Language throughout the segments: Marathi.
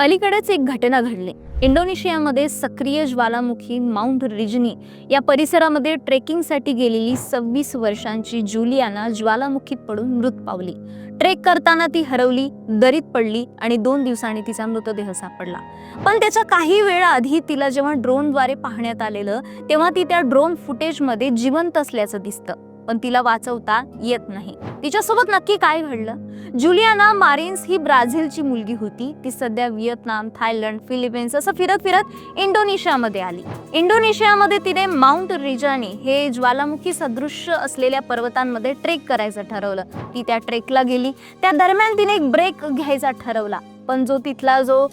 अलीकडेच एक घटना घडली. इंडोनेशियामध्ये सक्रिय ज्वालामुखी माउंट रिजनी या परिसरामध्ये ट्रेकिंगसाठी गेलेली सव्वीस वर्षांची जुलियाना ज्वालामुखीत पडून मृत पावली. ट्रेक करताना ती हरवली दरीत पडली आणि दोन दिवसांनी तिचा मृतदेह सापडला. पण त्याच्या काही वेळा आधी तिला जेव्हा ड्रोनद्वारे पाहण्यात आलेलं तेव्हा ती त्या ड्रोन फुटेजमध्ये जिवंत असल्याचं दिसतं. पण तिला वाचवता येत नाही. तिच्यासोबत नक्की काय घडलं? जुलियाना मारिन्स ही ब्राझीलची मुलगी होती. ती सध्या व्हिएतनाम थायलंड फिलिपिन्स असं फिरत फिरत इंडोनेशियामध्ये आली. इंडोनेशियामध्ये तिने माउंट रिजानी हे ज्वालामुखी सदृश्य असलेल्या पर्वतांमध्ये ट्रेक करायचं ठरवलं. ती त्या ट्रेकला गेली. त्या दरम्यान तिने एक ब्रेक घ्यायचा ठरवला. पण जो तिथला जो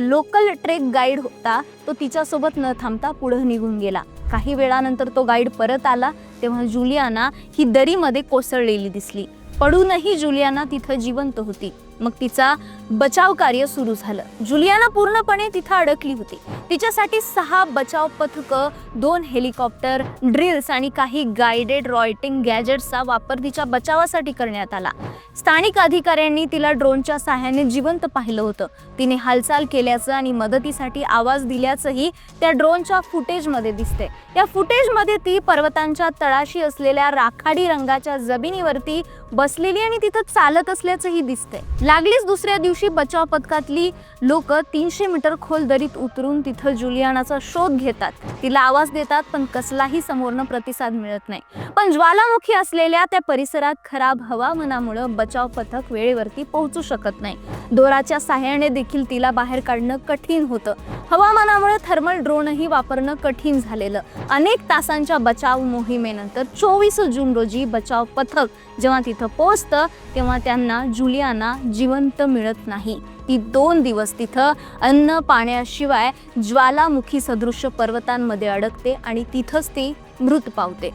लोकल ट्रेक गाईड होता तो तिच्यासोबत न थांबता पुढे निघून गेला. काही वेळानंतर तो गाईड परत आला तेव्हा जुलियाना ही दरीमध्ये कोसळलेली दिसली. पडूनही जुलियाना तिथं जिवंत होती. मग तिचा बचाव कार्य सुरू झालं. जुलियाना पूर्णपणे तिथं अडकली होती. तिच्यासाठी सहा बचाव पथकं दोन हेलिकॉप्टर ड्रिल्स आणि काही गायडेड रॉयटिंग गॅजेट्सचा वापर तिच्या बचावासाठी करण्यात आला. स्थानिक अधिकाऱ्यांनी तिला ड्रोनच्या सहाय्याने जिवंत पाहिलं होतं. तिने हालचाल केल्याचं आणि मदतीसाठी आवाज दिल्याचंही त्या ड्रोनच्या फुटेजमध्ये दिसते या फुटेजमध्ये ती पर्वतांच्या तळाशी असलेल्या राखाडी रंगाच्या जमिनीवरती बसलेली आणि तिथं चालत असल्याचंही दिसतंय. लागलीच दुसऱ्या दिवशी बचाव पथकातली लोक तीनशे मीटर खोल दरीत उतरून तिथं जुलियानाचा शोध घेतात. तिला आवाज देतात पण कसलाही समोरनं प्रतिसाद मिळत नाही. पण ज्वालामुखी असलेल्या त्या परिसरात खराब हवामानामुळं बचाव पथक वेळेवरती पोहोचू शकत नाही. दोराच्या सहाय्याने देखील तिला बाहेर काढणं कठीण होतं. हवामानामुळे थर्मल ड्रोनही वापरणं कठीण झालेलं. अनेक तासांच्या बचाव मोहिमेनंतर चोवीस जून रोजी बचाव पथक जेव्हा तिथं पोहोचतं तेव्हा त्यांना जुलियाना जिवंत मिळत नाही. ती दोन दिवस तिथं अन्न पाण्याशिवाय ज्वालामुखी सदृश्य पर्वतांमध्ये अडकते आणि तिथंच ती मृत पावते.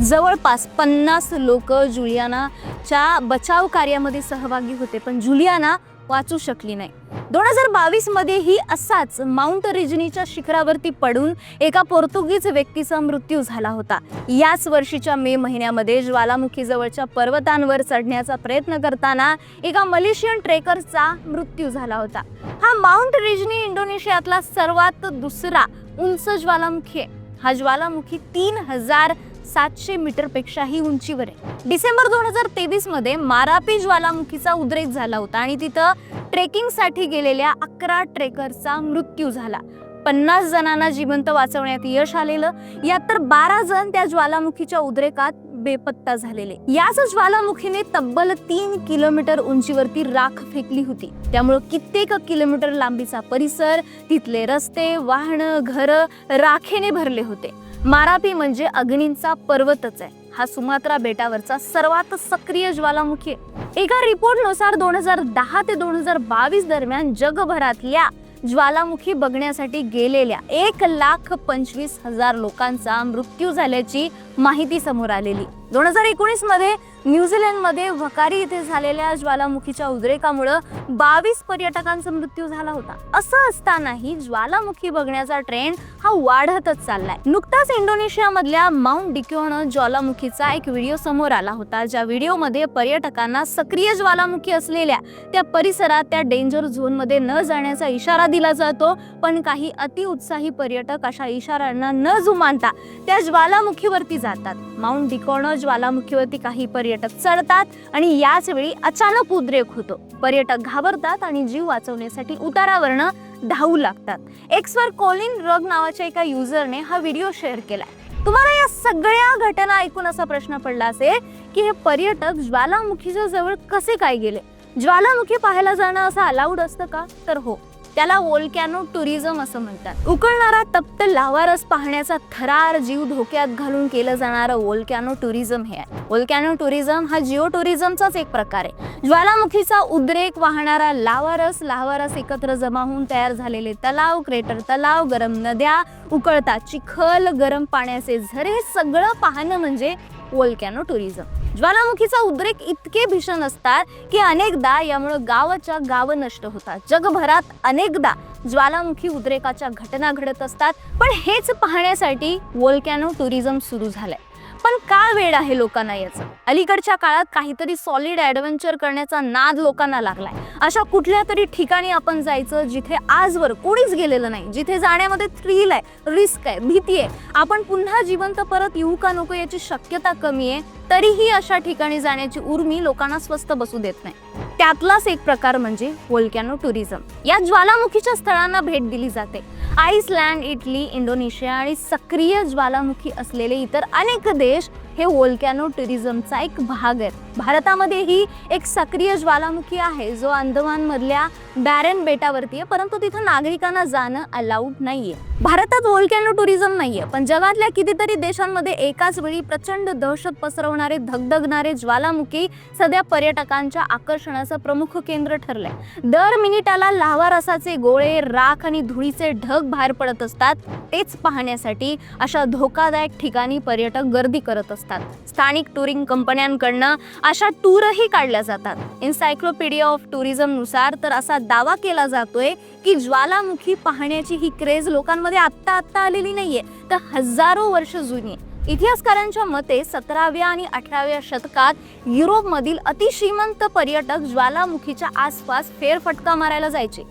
जवळपास पन्नास लोक जुलियानाच्या बचाव कार्यामध्ये सहभागी होते पण जुलियाना वाचू शकली नाही. दोन हजार बावीसमध्ये ही असाच माउंट रिजनीच्या शिखरावरती पडून एका पोर्तुगीज व्यक्तीचा मृत्यू झाला होता. याच वर्षीच्या मे महिन्यामध्ये ज्वालामुखीजवळच्या पर्वतांवर चढण्याचा प्रयत्न करताना एका मलेशियन ट्रेकरचा मृत्यू झाला होता. हा माउंट रिजनी इंडोनेशियातला सर्वात दुसरा उंच ज्वालामुखी आहे. हा ज्वालामुखी तीन हजार सातशे मीटरपेक्षाही उंचीवर आहे. डिसेंबर दोन हजार तेवीसमध्ये मारापी ज्वालामुखीचा उद्रेक झाला होता आणि तिथं ट्रेकिंगसाठी गेलेल्या अकरा ट्रेकरचा मृत्यू झाला. पन्नास जणांना जिवंत वाचवण्यात यश आलेलं यात तर बारा जण त्या ज्वालामुखीच्या उद्रेकात बेपत्ता झालेले. याच ज्वालामुखीने तब्बल तीन किलोमीटर उंचीवरती राख फेकली होती. त्यामुळं कित्येक किलोमीटर लांबीचा परिसर तिथले रस्ते वाहनं घर राखेने भरले होते. मारापी म्हणजे अग्नींचा पर्वतच आहे. हा सुमात्रा बेटावरचा सर्वात सक्रिय ज्वालामुखी आहे. एका रिपोर्टनुसार दोन हजार दहा ते दोन हजार बावीस दरम्यान जगभरातल्या ज्वालामुखी बघण्यासाठी गेलेल्या एक लाख पंचवीस हजार लोकांचा मृत्यू झाल्याची माहिती समोर आलेली. दोन हजार एकोणीसमध्ये न्यूझीलंडमध्ये वकारी इथे झालेल्या ज्वालामुखीच्या उद्रेकामुळं बावीस पर्यटकांचा मृत्यू झाला होता. असं असतानाही ज्वालामुखी बघण्याचा ट्रेंड हा वाढतच चाललाय. नुकताच इंडोनेशियामधल्या माउंट डिक्योन ज्वालामुखीचा एक व्हिडिओ समोर आला होता. ज्या व्हिडिओमध्ये पर्यटकांना सक्रिय ज्वालामुखी असलेल्या त्या परिसरात त्या डेंजर झोनमध्ये न जाण्याचा इशारा दिला जातो पण काही अतिउत्साही पर्यटक अशा इशाऱ्यांना न जुमानता त्या ज्वालामुखीवरती जातात. जातात. माउंट डिकॉर्न ज्वालामुखीवरती काही पर्यटक चढतात आणि याच वेळी अचानक उद्रेक होतो. पर्यटक घाबरतात आणि जीव वाचवण्यासाठी उतारावरनं धावू लागतात. एक्सवर कोलिन रग नावाच्या एका युजरने हा व्हिडिओ शेअर केलाय तुम्हाला या सगळ्या घटना ऐकून असा प्रश्न पडला असेल की हे पर्यटक ज्वालामुखीच्या जवळ कसे काय गेले? ज्वालामुखी पाहायला जाणं असं अलाउड असतं का? तर हो. त्याला वोल्कॅनो टुरिझम असं म्हणतात. उकळणारा तप्त लावारस पाहण्याचा थरार जीव धोक्यात घालून केलं जाणारं वोल्कॅनो टुरिझम हे आहे. वोल्कॅनो टुरिझम हा जिओ टुरिझमचाच एक प्रकार आहे. ज्वालामुखीचा उद्रेक वाहणारा लावारस लावारस एकत्र जमा होऊन तयार झालेले तलाव क्रेटर तलाव गरम नद्या उकळता चिखल गरम पाण्याचे झरे हे सगळं पाहणं म्हणजे वोल्कॅनो टुरिझम. ज्वालामुखीचा उद्रेक इतके भीषण असतात की अनेकदा यामुळे गावाच्या गाव नष्ट होतात. जगभरात अनेकदा ज्वालामुखी उद्रेकाच्या घटना घडत असतात. पण हेच पाहण्यासाठी वोल्कॅनो टुरिझम सुरू झालंय. पण का वेळ आहे लोकांना याचा? अलीकडच्या काळात काहीतरी सॉलिड ॲडव्हेंचर करण्याचा नाद लोकांना लागलाय. अशा कुठल्या तरी ठिकाणी आपण जायचं जिथे आजवर कोणीच गेलेलं नाही जिथे जाण्यामध्ये थ्रिल आहे रिस्क आहे भीती आहे. आपण पुन्हा जिवंत परत येऊ का नको याची शक्यता कमी आहे तरीही अशा ठिकाणी जाण्याची उर्मी लोकांना स्वस्त बसू देत नाही. त्यातलाच एक प्रकार म्हणजे वोल्कॅनो टुरिझम या ज्वालामुखीच्या स्थळांना भेट दिली जाते. आईसलँड इटली इंडोनेशिया आणि सक्रिय ज्वालामुखी असलेले इतर अनेक देश हे वोल्कॅनो टुरिझमचा एक भाग आहेत. भारतामध्येही एक सक्रिय ज्वालामुखी आहे जो अंदमानमधल्या बॅरन बेटावरती आहे परंतु तिथं नागरिकांना जाणं अलाउड नाहीये. भारतात वोल्कॅनो टुरिझम नाहीये पण जगातल्या कितीतरी देशांमध्ये एकाच वेळी प्रचंड दहशत पसरवणारे धगधगणारे ज्वालामुखी सध्या पर्यटकांच्या आकर्षणाचं प्रमुख केंद्र ठरलंय. दर मिनिटाला लावा रसाचे गोळे राख आणि धुळीचे ढग बाहेर पडत असतात तेच पाहण्यासाठी अशा धोकादायक ठिकाणी पर्यटक गर्दी करत असतात. स्थानिक टुरिंग कंपन्यांकडनं अशा टूरही काढल्या जातात. एन्सायक्लोपीडिया ऑफ टुरिझमनुसार तर असा दावा केला जातोय की ज्वालामुखी पाहण्याची ही क्रेज लोकांमध्ये आत्ता आत्ता आलेली नाहीये तर हजारो वर्ष जुनी आहे. इतिहासकारांच्या मते सतराव्या आणि अठराव्या शतकात युरोपमधील अतिश्रीमंत पर्यटक ज्वालामुखीच्या आसपास फेरफटका मारायला जायचे.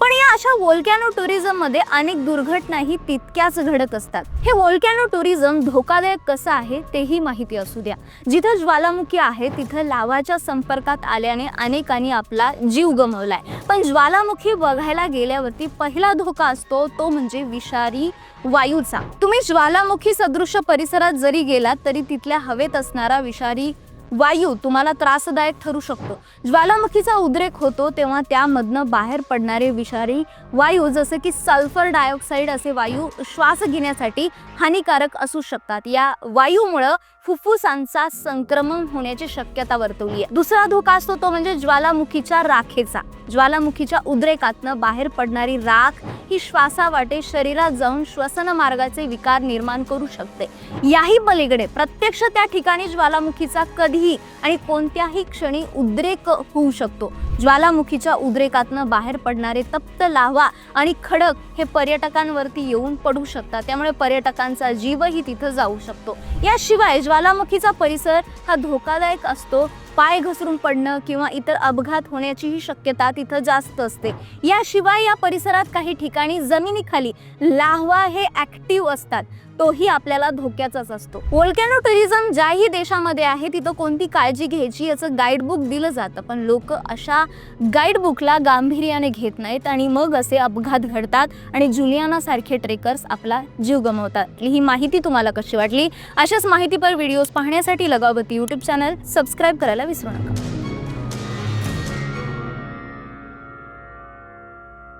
पण या अशा वोल्कॅनो टुरिझममध्ये अनेक दुर्घटनाही तितक्याच घडत असतात. हे वोल्कॅनो टुरिझम धोकादायक कसं आहे तेही माहिती असू द्या. जिथं ज्वालामुखी आहे तिथं लावाच्या संपर्कात आल्याने अनेकांनी आपला जीव गमावलाय. पण ज्वालामुखी बघायला गेल्यावरती पहिला धोका असतो तो म्हणजे विषारी वायूचा. तुम्ही ज्वालामुखी सदृश परिसरात जरी गेलात तरी तिथल्या हवेत असणारा विषारी वायू तुम्हाला त्रासदायक ठरू शकतो. ज्वालामुखीचा उद्रेक होतो तेव्हा त्यामधनं बाहेर पडणारे विषारी वायू जसे की सल्फर डायऑक्साईड असे वायू श्वास घेण्यासाठी हानिकारक असू शकतात. या वायूमुळं फुफ्फुसांचा संक्रमण होण्याची शक्यता वर्तवली आहे. दुसरा धोका असतो तो म्हणजे ज्वालामुखीच्या राखेचा. ज्वालामुखीच्या उद्रेकातनं बाहेर पडणारी राख ही श्वासावाटे शरीरात जाऊन श्वसन मार्गाचे विकार निर्माण करू शकते. याही पलीकडे प्रत्यक्ष त्या ठिकाणी ज्वालामुखीचा कधीही आणि कोणत्याही क्षणी उद्रेक होऊ शकतो. ज्वालामुखीच्या उद्रेकातनं बाहेर पडणारे तप्त लावा आणि खडक हे पर्यटकांवरती येऊन पडू शकतात. त्यामुळे पर्यटकांचा जीवही तिथं जाऊ शकतो. याशिवाय ज्वालामुखीचा परिसर हा धोकादायक असतो. पाय घसरून पडणं किंवा इतर अपघात होण्याचीही शक्यता तिथं जास्त असते. याशिवाय या परिसरात काही ठिकाणी जमिनीखाली लाव्हा हे ॲक्टिव्ह असतात. तोही आपल्याला धोक्याचाच असतो. वोल्कॅनो टुरिझम ज्याही देशामध्ये आहे तिथं कोणती काळजी घ्यायची याचं गाईडबुक दिलं जातं. पण लोक अशा गाईडबुकला गांभीर्याने घेत नाहीत आणि मग असे अपघात घडतात आणि जुलियाना सारखे ट्रेकर्स आपला जीव गमावतात. ही माहिती तुम्हाला कशी वाटली? अशाच माहितीपर व्हिडिओज पाहण्यासाठी लगावती यूट्यूब चॅनल सबस्क्राईब करायला विसरू नका